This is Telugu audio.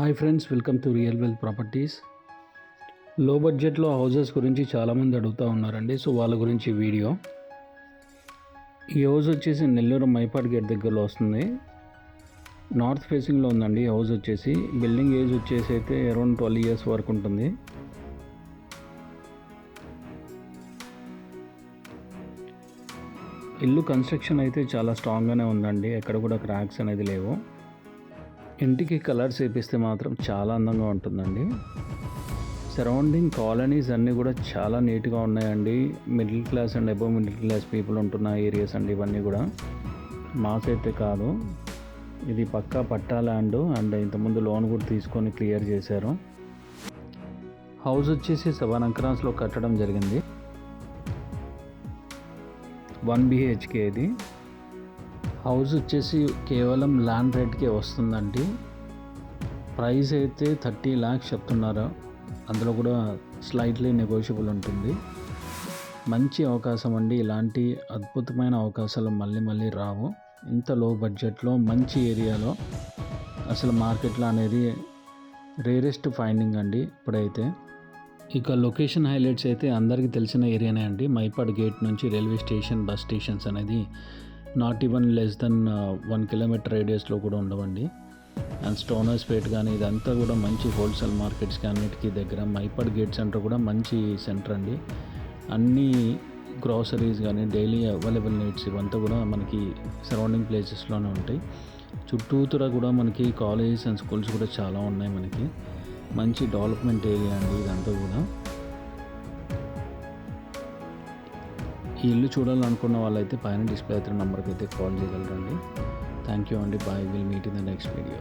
Hi friends welcome to Real Wealth Properties. Low బడ్జెట్లో హౌజెస్ గురించి చాలామంది అడుగుతూ ఉన్నారండి సో వాళ్ళ గురించి వీడియో. ఈ హౌస్ వచ్చేసి నెల్లూరు మైపాడ్ గేట్ దగ్గరలో వస్తుంది. నార్త్ ఫేసింగ్లో ఉందండి హౌస్ వచ్చేసి. బిల్డింగ్ ఏజ్ వచ్చేసి అయితే అరౌండ్ ట్వెల్వ్ ఇయర్స్ వరకు ఉంటుంది. ఇల్లు కన్స్ట్రక్షన్ అయితే చాలా స్ట్రాంగ్గానే ఉందండి ఎక్కడ కూడా క్రాక్స్ అనేది లేవు. ఇంటికి కలర్స్ వేపిస్తే మాత్రం చాలా అందంగా ఉంటుందండి. సరౌండింగ్ కాలనీస్ అన్నీ కూడా చాలా నీట్గా ఉన్నాయండి. Middle class and above middle class people ఉంటున్న ఏరియాస్ అండి ఇవన్నీ కూడా. మాస్ అయితే కాదు. ఇది పక్కా పట్టా ల్యాండ్ అండ్ ఇంతకుముందు లోన్ కూడా తీసుకొని క్లియర్ చేశారు. హౌస్ వచ్చేసి సెవెన్ అంకరాన్స్లో కట్టడం జరిగింది. వన్ బిహెచ్కే ఇది. హౌస్ వచ్చేసి కేవలం ల్యాండ్ రేట్కే వస్తుందండి. ప్రైస్ అయితే థర్టీ ల్యాక్స్ చెప్తున్నారు. అందులో కూడా స్లైట్లీ నెగోషియబుల్ ఉంటుంది. మంచి అవకాశం అండి. ఇలాంటి అద్భుతమైన అవకాశాలు మళ్ళీ మళ్ళీ రావు. ఇంత లో బడ్జెట్లో మంచి ఏరియాలో అసలు మార్కెట్లో అనేది రేరెస్ట్ ఫైండింగ్ అండి ఇప్పుడైతే. ఇక లొకేషన్ హైలైట్స్ అయితే అందరికీ తెలిసిన ఏరియానే అండి. మైపాడ్ గేట్ నుంచి రైల్వే స్టేషన్ బస్ స్టేషన్స్ అనేది not even less than one kilometre రేడియస్లో కూడా ఉండవండి. అండ్ స్టోనర్స్ పేట్ కానీ ఇదంతా కూడా మంచి హోల్సేల్ మార్కెట్స్కి అన్నిటికీ దగ్గర. మైపాడ్ గేట్ సెంటర్ కూడా మంచి సెంటర్ అండి. అన్ని గ్రాసరీస్ కానీ డైలీ అవైలబుల్ నీడ్స్ ఇవంతా కూడా మనకి సరౌండింగ్ ప్లేసెస్లోనే ఉంటాయి. చుట్టూతురా కూడా మనకి కాలేజెస్ అండ్ స్కూల్స్ కూడా చాలా ఉన్నాయి మనకి. మంచి డెవలప్మెంట్ ఏరియా అండి ఇదంతా కూడా. ఈ ఇల్లు చూడాలనుకున్న వాళ్ళైతే పైన డిస్ప్లే అయితే నెంబర్కి అయితే కాల్ చేయగలరండి. థ్యాంక్ యూ అండి. Bye will meet in the next video